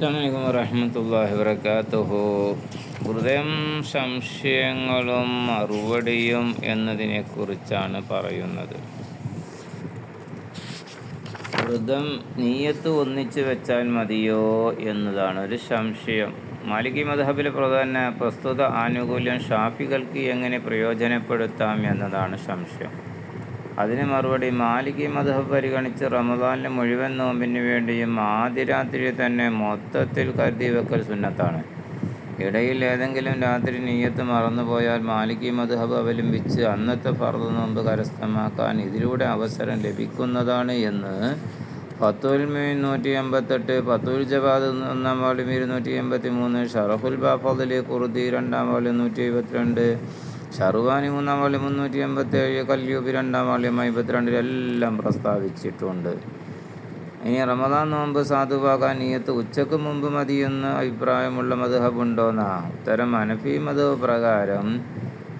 അസ്സാം വലൈക്കും വറഹമത്തല്ലാഹി വർക്കാത്തുഹു ഹൃദയം സംശയങ്ങളും മറുപടിയും എന്നതിനെക്കുറിച്ചാണ് പറയുന്നത്. ഹൃദം നീയത്ത് ഒന്നിച്ച് വെച്ചാൽ മതിയോ എന്നതാണ് ഒരു സംശയം. മാലികി മധബിലെ പ്രധാന പ്രസ്തുത ആനുകൂല്യം ഷാഫികൾക്ക് എങ്ങനെ പ്രയോജനപ്പെടുത്താം എന്നതാണ് സംശയം. അതിന് മറുപടി മാലികി മധബ് പരിഗണിച്ച് റമദാനിലെ മുഴുവൻ നോമ്പിന് വേണ്ടിയും ആദ്യ രാത്രി തന്നെ മൊത്തത്തിൽ കരുതി വെക്കൽ സുന്നത്താണ്. ഇടയിൽ ഏതെങ്കിലും രാത്രി നീയത്ത് മറന്നുപോയാൽ മാലികി മധബ് അവലംബിച്ച് അന്നത്തെ ഫർദ് നോമ്പ് കരസ്ഥമാക്കാൻ ഇതിലൂടെ അവസരം ലഭിക്കുന്നതാണ് എന്ന് ഫത്തുൽ നൂറ്റി എൺപത്തെട്ട് ഫത്തുൽ ജവാദ് ഒന്നാം വാളും ഇരുന്നൂറ്റി എൺപത്തി മൂന്ന് ഷറഫുൽ ബാഫദിലെ കുറുദി രണ്ടാം വാളും നൂറ്റി എഴുപത്തിരണ്ട് ഷറുവാനി മൂന്നാം വാള്യം മുന്നൂറ്റി എൺപത്തി ഏഴ് കല്യൂബി രണ്ടാം വാള്യം അമ്പത്തിരണ്ടിലെല്ലാം പ്രസ്താവിച്ചിട്ടുണ്ട്. ഇനി റമദാൻ നോമ്പ് സാധുവാകാൻ നീയത്ത് ഉച്ചയ്ക്ക് മുമ്പ് മതിയെന്ന് അഭിപ്രായമുള്ള മധുഹബുണ്ടോന്നാ ഉത്തരം അനഫി മധുഹ് പ്രകാരം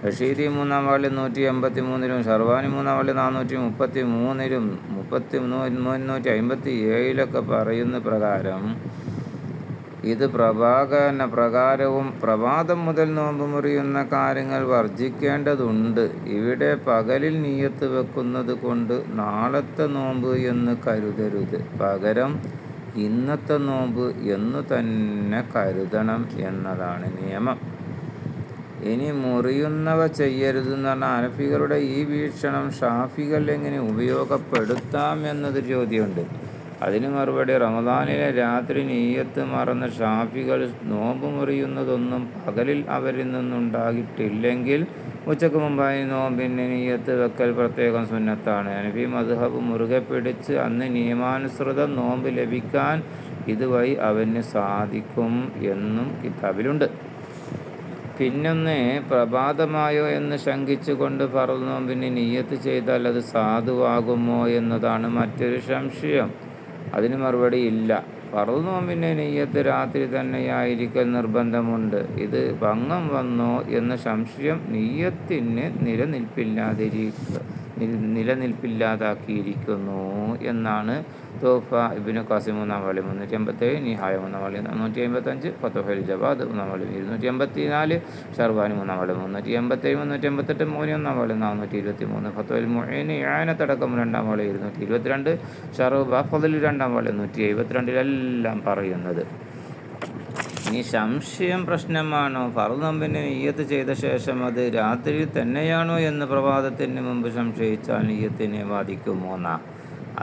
ബഷീരി മൂന്നാം വാളി നൂറ്റി എൺപത്തി മൂന്നിലും ഷർവാനി മൂന്നാം വാളി നാനൂറ്റി മുപ്പത്തി മൂന്നിലും മുപ്പത്തി മുന്നൂറ്റി അമ്പത്തി ഏഴിലൊക്കെ പറയുന്ന പ്രകാരം ഇത് പ്രഭാകരണ പ്രകാരവും പ്രഭാതം മുതൽ നോമ്പ് മുറിയുന്ന കാര്യങ്ങൾ വർജിക്കേണ്ടതുണ്ട്. ഇവിടെ പകലിൽ നീയത്ത് വെക്കുന്നത് കൊണ്ട് നാളത്തെ നോമ്പ് എന്ന് കരുതരുത്. പകരം ഇന്നത്തെ നോമ്പ് എന്ന് തന്നെ കരുതണം എന്നതാണ് നിയമം. ഇനി മുറിയുന്നവ ചെയ്യരുതെന്ന് പറഞ്ഞാൽ അനഫികളുടെ ഈ വീക്ഷണം ഷാഫികൾ എങ്ങനെ ഉപയോഗപ്പെടുത്താം എന്നൊരു ചോദ്യമുണ്ട്. അതിന് മറുപടി റമദാനിലെ രാത്രി നീയത്ത് മറന്ന ഷാഫികൾ നോമ്പ് മുറിയുന്നതൊന്നും പകലിൽ അവരിൽ നിന്നുണ്ടാകിട്ടില്ലെങ്കിൽ ഉച്ചയ്ക്ക് മുമ്പായി നോമ്പിന് നീയത്ത് വെക്കൽ പ്രത്യേകം സുന്നത്താണ്. അനഫി മധുഹബ് മുറുകെ പിടിച്ച് അന്ന് നിയമാനുസൃത നോമ്പ് ലഭിക്കാൻ ഇതുവഴി അവന് സാധിക്കും എന്നും കിതാബിലുണ്ട്. പിന്നൊന്ന് പ്രഭാതമായോ എന്ന് ശങ്കിച്ചുകൊണ്ട് പറഞ്ഞു പിന്നെ നീയത്ത് ചെയ്താൽ അത് സാധുവാകുമോ എന്നതാണ് മറ്റൊരു സംശയം. അതിന് മറുപടി ഇല്ല. പറന്നു നോമ്പിന്റെ നെയ്യത്ത് രാത്രി തന്നെയായിരിക്കൽ നിർബന്ധമുണ്ട്. ഇത് ഭംഗം വന്നോ എന്ന സംശയം നെയ്യത്തിന് നിലനിൽപ്പില്ലാതിരിക്കുക. നിലനിൽപ്പില്ലാതാക്കിയിരിക്കുന്നു എന്നാണ് തോഫ ഇബിന് കാസിം മൂന്നാം വാളി മുന്നൂറ്റി അമ്പത്തേഴ് നിഹായ മൂന്നാം വളി നാനൂറ്റി അമ്പത്തഞ്ച് ഫത്തോഫൽ ജവാദ് മൂന്നാം വാളി ഇരുന്നൂറ്റി അമ്പത്തി നാല് ഷർവാനി മൂന്നാം വാളി മുന്നൂറ്റി അമ്പത്തേഴ് മുന്നൂറ്റി അമ്പത്തെട്ട് മൂന്ന് ഒന്നാം വാളി നാനൂറ്റി ഇരുപത്തി മൂന്ന് ഫത്തോൽ മൊഹീന് യാനത്തടക്കം രണ്ടാം വാളി ഇരുന്നൂറ്റി ഇരുപത്തിരണ്ട് ഷറു ഫതിൽ രണ്ടാം വാളി നൂറ്റി എഴുപത്തിരണ്ടിലെല്ലാം പറയുന്നത്. ഇനി സംശയം പ്രശ്നമാണോ? ഫർദമ്പിന് നീയത്ത് ചെയ്ത ശേഷം അത് രാത്രി തന്നെയാണോ എന്ന് പ്രഭാതത്തിന് മുമ്പ് സംശയിച്ചാൽ നീയത്തിനെ ബാധിക്കുമോ എന്നാ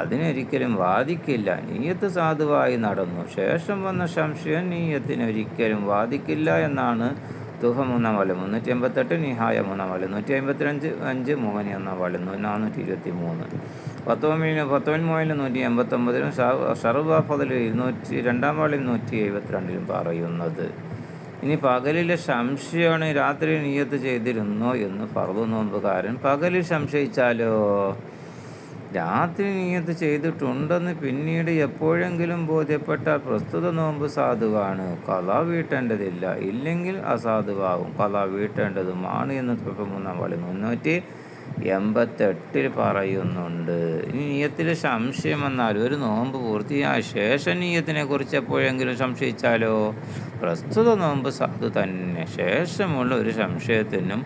അതിനൊരിക്കലും വാദിക്കില്ല. നീയത്ത് സാധുവായി നടന്നു. ശേഷം വന്ന സംശയം നീയത്തിനൊരിക്കലും വാദിക്കില്ല എന്നാണ് തുഹ മൂന്നാം വാൽ മുന്നൂറ്റി എൺപത്തെട്ട് നിഹായ മൂന്നാം വാൽ നൂറ്റി അമ്പത്തിരഞ്ച് അഞ്ച് മോഹനി ഒന്നാം വാൽ നാനൂറ്റി ഇരുപത്തി മൂന്ന് പത്തൊമ്പതിന് പത്തൊൻപതിന് നൂറ്റി എൺപത്തൊമ്പതിലും ഷറുബാഫതിൽ ഇരുന്നൂറ്റി രണ്ടാം വാളിൽ നൂറ്റി എഴുപത്തിരണ്ടിലും പറയുന്നത്. ഇനി പകലിലെ സംശയമാണ് രാത്രി നീയത്ത് ചെയ്തിരുന്നോ എന്ന് ഫർദു നോമ്പുകാരൻ. പകലിൽ സംശയിച്ചാലോ? രാത്രി നീയത്ത് ചെയ്തിട്ടുണ്ടെന്ന് പിന്നീട് എപ്പോഴെങ്കിലും ബോധ്യപ്പെട്ടാൽ പ്രസ്തുത നോമ്പ് സാധുവാണ്. കഥ വീട്ടേണ്ടതില്ല. ഇല്ലെങ്കിൽ അസാധുവാകും. കഥ വീട്ടേണ്ടതുമാണ് എന്ന് മൂന്നാം വളി മുന്നൂറ്റി എൺപത്തെട്ടിൽ പറയുന്നുണ്ട്. നീയത്തിൽ സംശയം വന്നാൽ ഒരു നോമ്പ് പൂർത്തിയായ ശേഷം നീയത്തിനെ കുറിച്ച് എപ്പോഴെങ്കിലും സംശയിച്ചാലോ? പ്രസ്തുത നോമ്പ് സാധു തന്നെ. ശേഷമുള്ള ഒരു സംശയത്തിനും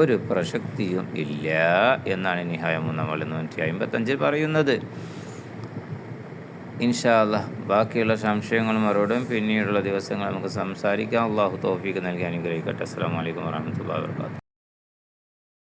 ഒരു പ്രസക്തിയും ഇല്ല എന്നാണ് നിഹായ നമ്മൾ നൂറ്റി അമ്പത്തഞ്ചിൽ പറയുന്നത്. ഇൻഷാല്ല ബാക്കിയുള്ള സംശയങ്ങളും മറുപടിയും പിന്നീടുള്ള ദിവസങ്ങൾ നമുക്ക് സംസാരിക്കാം. അള്ളാഹു തോഫിക്ക് നൽകി അനുഗ്രഹിക്കട്ടെ. അസ്സാം വലൈക്കും വാഹമത്തല്ലാ വർക്കാത്തു